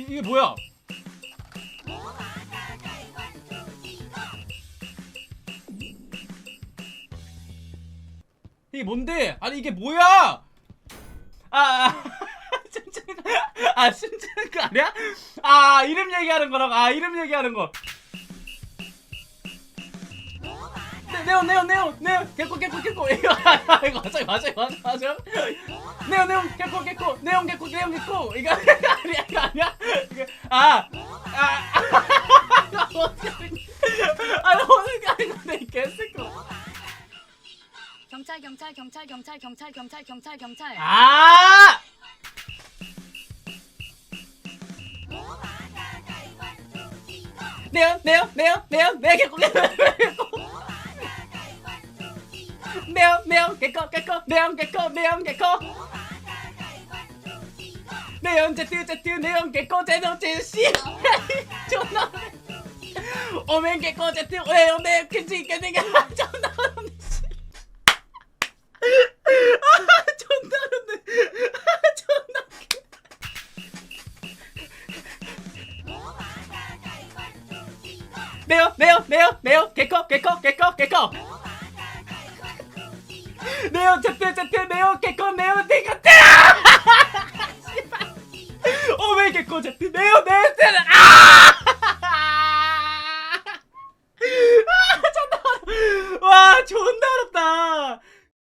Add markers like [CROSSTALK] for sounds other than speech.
이, 이게 뭐야? 이게 뭔데? 아니 이게 뭐야? 아, 아 [LAUGHS] 춤추는 거, 아 춤추는 거 아니야? 아 이름 얘기하는 거라고. 아 이름 얘기하는 거. 네, 네온 네온 네온 네온 개코 개코 개코 [LAUGHS] 이거 아, 이거 맞아요 맞아요 맞아요 맞아요 네온 네온 개코 개코 네온 개코 네온 개코 이거 [LAUGHS] 아니야 이거 아니야 [LAUGHS] 이거 아아. 어떻게 아니 어떻게 하는 건데 이 개새끼 경찰 경찰 경찰 경찰 경찰 경찰 경찰 경찰. 아! 네온 네온 네온 네온 네 개코 네온 네온 개코 개코 네온 개코 네온 개코 내 언제 뜨제 뜨내 언제 꺼제 너제 씨. [LAUGHS] 존나 오멘 게 꺼제 뜨왜 오멘 그지 이게 내가 존나 오네 씨. 아, 존나 오네. 아, 존나 매요 매요 매요 매요 개꺼 개꺼 개꺼 개꺼. 매요 제트 제트 매요 개꺼 매요 che cosa tenevo dentro 아! 아, 존나 어렵- 와, 존나 어렵다.